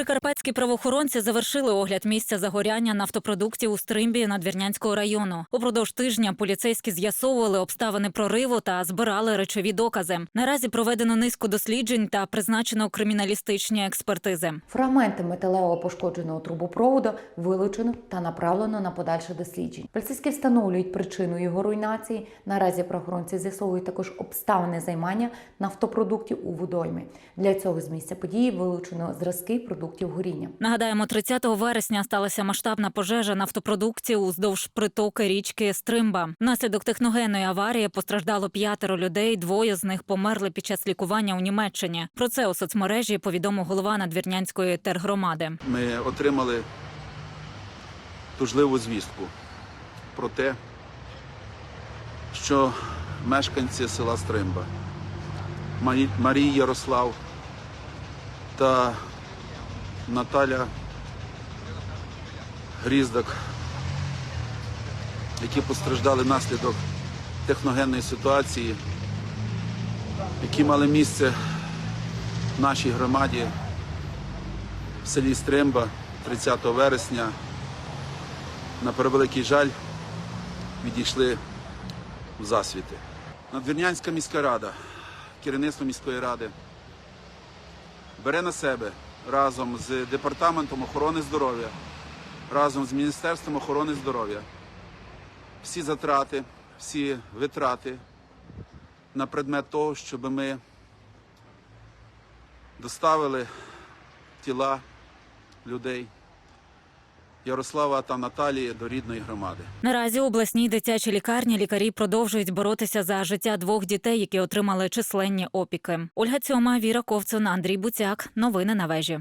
Прикарпатські правоохоронці завершили огляд місця загоряння нафтопродуктів у Стримбі Надвірнянського району. Упродовж тижня поліцейські з'ясовували обставини прориву та збирали речові докази. Наразі проведено низку досліджень та призначено криміналістичні експертизи. Фрагменти металевого пошкодженого трубопроводу вилучено та направлено на подальше дослідження. Поліцейські встановлюють причину його руйнації. Наразі правоохоронці з'ясовують також обставини займання нафтопродуктів у водоймі. Для цього з місця події вилучено зразки продуктів горіння. Нагадаємо, 30 вересня сталася масштабна пожежа нафтопродуктів уздовж притоки річки Стримба. Внаслідок техногенної аварії постраждало п'ятеро людей. Двоє з них померли під час лікування у Німеччині. Про це у соцмережі повідомив голова Надвірнянської тергромади. ми отримали тужливу звістку про те, що мешканці села Стримба Марій Ярослав та Наталя Гріздак, які постраждали внаслідок техногенної ситуації, які мали місце в нашій громаді в селі Стримба 30 вересня. На превеликий жаль відійшли в засвіти. Надвірнянська міська рада, керівництво міської ради бере на себе разом з департаментом охорони здоров'я, разом з Міністерством охорони здоров'я. Всі затрати, всі витрати на предмет того, щоб ми доставили тіла людей Ярослава та Наталії до рідної громади. Наразі обласній дитячій лікарні лікарі продовжують боротися за життя двох дітей, які отримали численні опіки. Ольга Цьома, Віра Ковцун, Андрій Буцяк. Новини на вежі.